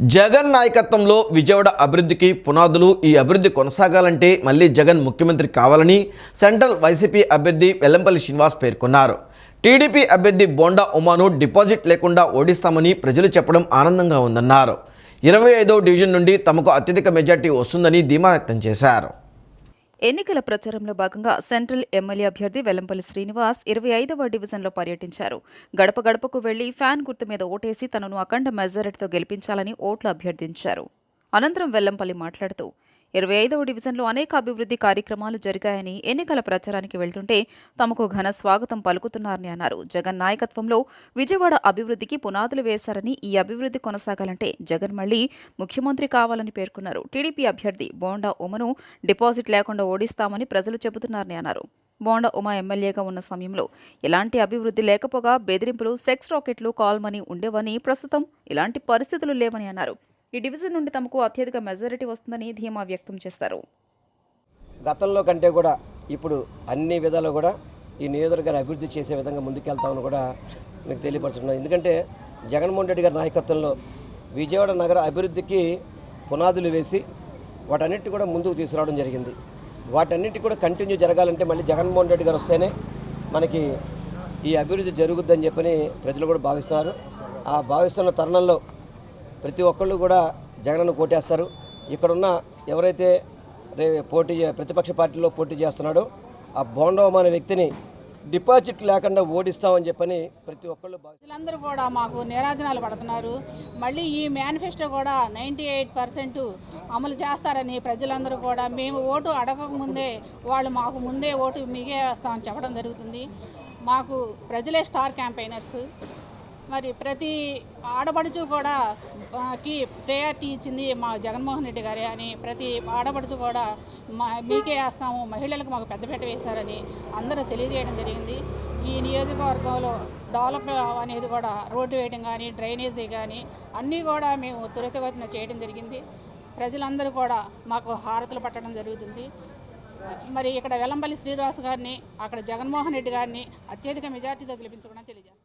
జగన్ నాయకత్వంలో విజయవాడ అభివృద్ధికి పునాదులు ఈ అభివృద్ధి కొనసాగాలంటే మళ్ళీ జగన్ ముఖ్యమంత్రి కావాలని సెంట్రల్ వైసీపీ అభ్యర్థి వెల్లంపల్లి శ్రీనివాస్ పేర్కొన్నారు. టీడీపీ అభ్యర్థి బోండా ఉమాను డిపాజిట్ లేకుండా ఓడిస్తామని ప్రజలు చెప్పడం ఆనందంగా ఉందన్నారు. ఇరవై ఐదో డివిజన్ నుండి తమకు అత్యధిక మెజార్టీ వస్తుందని ధీమా వ్యక్తం చేశారు. ఎన్నికల ప్రచారంలో భాగంగా సెంట్రల్ ఎమ్మెల్యే అభ్యర్థి వెల్లంపల్లి శ్రీనివాస్ ఇరవై ఐదవ డివిజన్లో పర్యటించారు. గడప గడపకు వెళ్ళి ఫ్యాన్ గుర్తు మీద ఓటేసి తనను అఖండ మెజారిటీతో గెలిపించాలని ఓట్లు అభ్యర్థించారు. అనంతరం వెల్లంపల్లి మాట్లాడుతూ ఇరవై ఐదవ డివిజన్లో అనేక అభివృద్ధి కార్యక్రమాలు జరిగాయని ఎన్నికల ప్రచారానికి వెళ్తుంటే తమకు ఘన స్వాగతం పలుకుతున్నారని అన్నారు. జగన్ నాయకత్వంలో విజయవాడ అభివృద్ధికి పునాదులు వేశారని ఈ అభివృద్ధి కొనసాగాలంటే జగన్ మళ్ళీ ముఖ్యమంత్రి కావాలని పేర్కొన్నారు. టీడీపీ అభ్యర్థి బోండా ఉమను డిపాజిట్ లేకుండా ఓడిస్తామని ప్రజలు చెబుతున్నారని అన్నారు. బోండా ఉమా ఎమ్మెల్యేగా ఉన్న సమయంలో ఎలాంటి అభివృద్ధి లేకపోగా బెదిరింపులు సెక్స్ రాకెట్లు కాల్ మనీ ఉండేవని ప్రస్తుతం ఇలాంటి పరిస్థితులు లేవని అన్నారు. ఈ డివిజన్ నుండి తమకు అత్యధిక మెజారిటీ వస్తుందని ధీమా వ్యక్తం చేశారు. గతంలో కంటే కూడా ఇప్పుడు అన్ని విధాలు కూడా ఈ నియోజకవర్గాన్ని అభివృద్ధి చేసే విధంగా ముందుకెళ్తామని కూడా మీకు తెలియపరుచున్నాను ఎందుకంటే జగన్మోహన్ రెడ్డి గారి నాయకత్వంలో విజయవాడ నగర అభివృద్ధికి పునాదులు వేసి వాటన్నిటి కూడా ముందుకు తీసుకురావడం జరిగింది. వాటన్నిటి కూడా కంటిన్యూ జరగాలంటే మళ్ళీ జగన్మోహన్ రెడ్డి గారు వస్తేనే మనకి ఈ అభివృద్ధి జరుగుద్దని చెప్పని ప్రజలు కూడా భావిస్తున్నారు. ఆ భావిస్తున్న తరుణంలో ప్రతి ఒక్కళ్ళు కూడా జగన్ను కోటేస్తారు ఇక్కడున్న ఎవరైతే రే పోటీ ప్రతిపక్ష పార్టీలో పోటీ చేస్తున్నాడో ఆ బోండవం అనే వ్యక్తిని డిపాజిట్ లేకుండా ఓడిస్తామని చెప్పని ప్రతి ఒక్కళ్ళు ప్రజలందరూ కూడా మాకు నిరాజనాలు పడుతున్నారు. మళ్ళీ ఈ మేనిఫెస్టో కూడా నైంటీ ఎయిట్ పర్సెంట్ అమలు చేస్తారని ప్రజలందరూ కూడా మేము ఓటు అడగక ముందే వాళ్ళు మాకు ముందే ఓటు మిగే వేస్తామని చెప్పడం జరుగుతుంది. మాకు ప్రజలే స్టార్ క్యాంపైనర్స్ మరి ప్రతి ఆడపడుచు కూడా కి ప్రయారిటీ ఇచ్చింది మా జగన్మోహన్ రెడ్డి గారే అని ప్రతి ఆడపడుచు కూడా మా మీకే వేస్తాము మహిళలకు మాకు పెద్దపీట వేశారని అందరూ తెలియజేయడం జరిగింది. ఈ నియోజకవర్గంలో డెవలప్ అనేది కూడా రోడ్డు వేయడం కానీ డ్రైనేజీ కానీ అన్నీ కూడా మేము త్వరితగతిన చేయడం జరిగింది. ప్రజలందరూ కూడా మాకు హారతులు పట్టడం జరుగుతుంది. మరి ఇక్కడ వెల్లంపల్లి శ్రీనివాస్ గారిని అక్కడ జగన్మోహన్ రెడ్డి గారిని అత్యధిక మెజార్టీతో గెలిపించుకోవడం తెలియజేస్తాం.